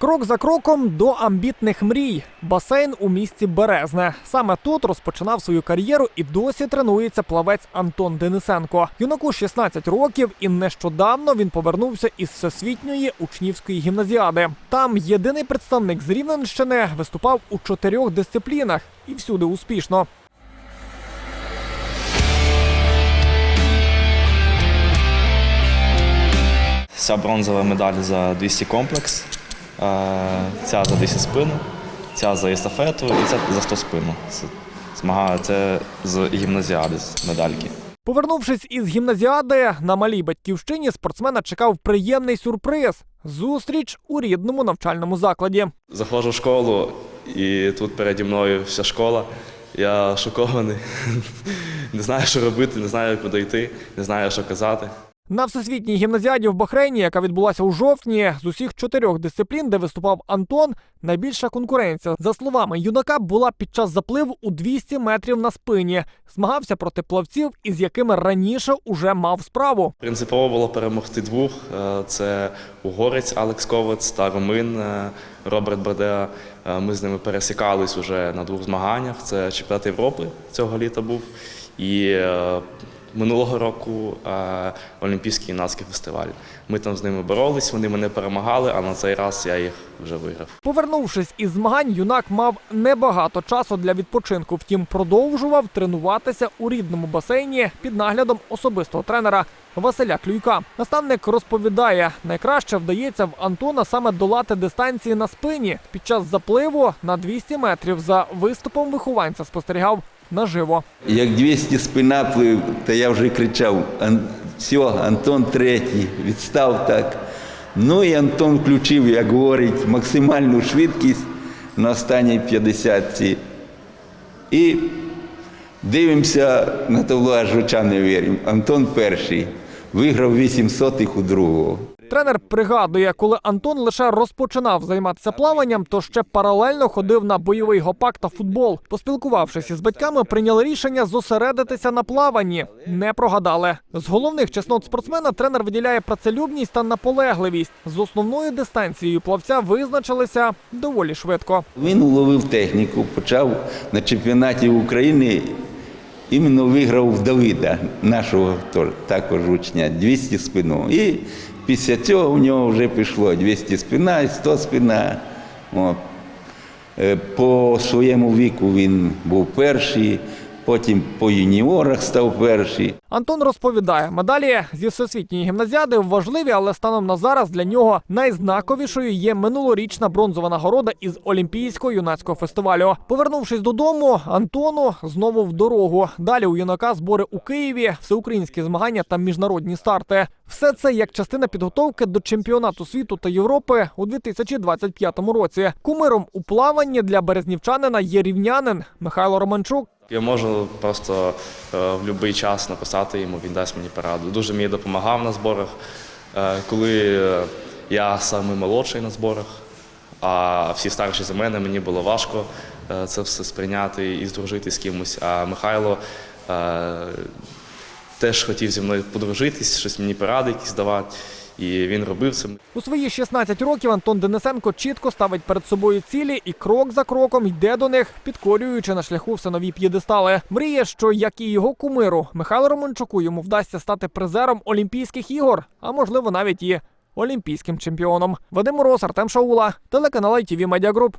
Крок за кроком до амбітних мрій. Басейн у місті Березне. Саме тут розпочинав свою кар'єру і досі тренується плавець Антон Денисенко. Юнаку 16 років, і нещодавно він повернувся із всесвітньої учнівської гімназіади. Там єдиний представник з Рівненщини виступав у чотирьох дисциплінах і всюди успішно. Ця бронзова медаль за 200 комплекс, ця за 10 спину, ця за естафету і ця за 100 спину. Це змагаю це з гімназіади з медальки. Повернувшись із гімназіади на малій батьківщині, спортсмена чекав приємний сюрприз зустріч у рідному навчальному закладі. Заходжу в школу, і тут переді мною вся школа. Я шокований. Не знаю, що робити, не знаю, куди йти, не знаю, що казати. На всесвітній гімназіаді в Бахрейні, яка відбулася у жовтні, з усіх чотирьох дисциплін, де виступав Антон, найбільша конкуренція. За словами юнака, була під час запливу у 200 метрів на спині. Змагався проти плавців, із якими раніше уже мав справу. Принципово було перемогти двох: Е, це угорець Алекс Ковець та румин е, Роберт Бардеа. Е, Ми з ними пересікались уже на двох змаганнях. Це чемпіонат Європи цього літа був. І минулого року е, Олімпійський юнацький фестиваль. Ми там з ними боролись, вони мене перемагали, а на цей раз я їх вже виграв. Повернувшись із змагань, юнак мав небагато часу для відпочинку. Втім, продовжував тренуватися у рідному басейні під наглядом особистого тренера Василя Клюйка. Наставник розповідає, найкраще вдається в Антона саме долати дистанції на спині. Під час запливу на 200 метрів за виступом вихованця спостерігав наживо. Як 200 спина плив, то я вже кричав: все, Антон третій, відстав так. Ну і Антон включив, як говорить, максимальну швидкість на останній 50 І дивимося на табло, аж очам не віримо. Антон перший. Виграв 8 сотих у другого. Тренер пригадує, коли Антон лише розпочинав займатися плаванням, то ще паралельно ходив на бойовий гопак та футбол. Поспілкувавшись із батьками, прийняли рішення зосередитися на плаванні. Не прогадали. З головних чеснот спортсмена тренер виділяє працелюбність та наполегливість. З основною дистанцією плавця визначилися доволі швидко. Він уловив техніку, почав на чемпіонаті України. Іменно виграв в Давида, нашого також учня, 200 спину. І після цього в нього вже пішло 200 спина і 100 спина. Е, По своєму віку він був перший, потім по юніорах став перший. Антон розповідає, медалі зі всесвітньої гімназіади важливі, але станом на зараз для нього найзнаковішою є минулорічна бронзова нагорода із Олімпійського юнацького фестивалю. Повернувшись додому, Антону знову в дорогу. Далі у юнака збори у Києві, всеукраїнські змагання та міжнародні старти. Все це як частина підготовки до чемпіонату світу та Європи у 2025 році. Кумиром у плаванні для березнівчанина є рівнянин Михайло Романчук. Я можу просто е, в будь-який час написати йому, він дасть мені пораду. Дуже мені допомагав на зборах. Е, коли я самий молодший на зборах, а всі старші за мене, мені було важко е, це все сприйняти і здружити з кимось. А Михайло теж хотів зі мною подружитись, щось мені поради якісь давати. І він робив це. У свої 16 років Антон Денисенко чітко ставить перед собою цілі і крок за кроком йде до них, підкорюючи на шляху все нові п'єдестали. Мріє, що як і його кумиру Михайло Романчуку йому вдасться стати призером Олімпійських ігор, а можливо навіть і олімпійським чемпіоном. Вадим Мороз, Артем Шаула, телеканал ITV Media Group.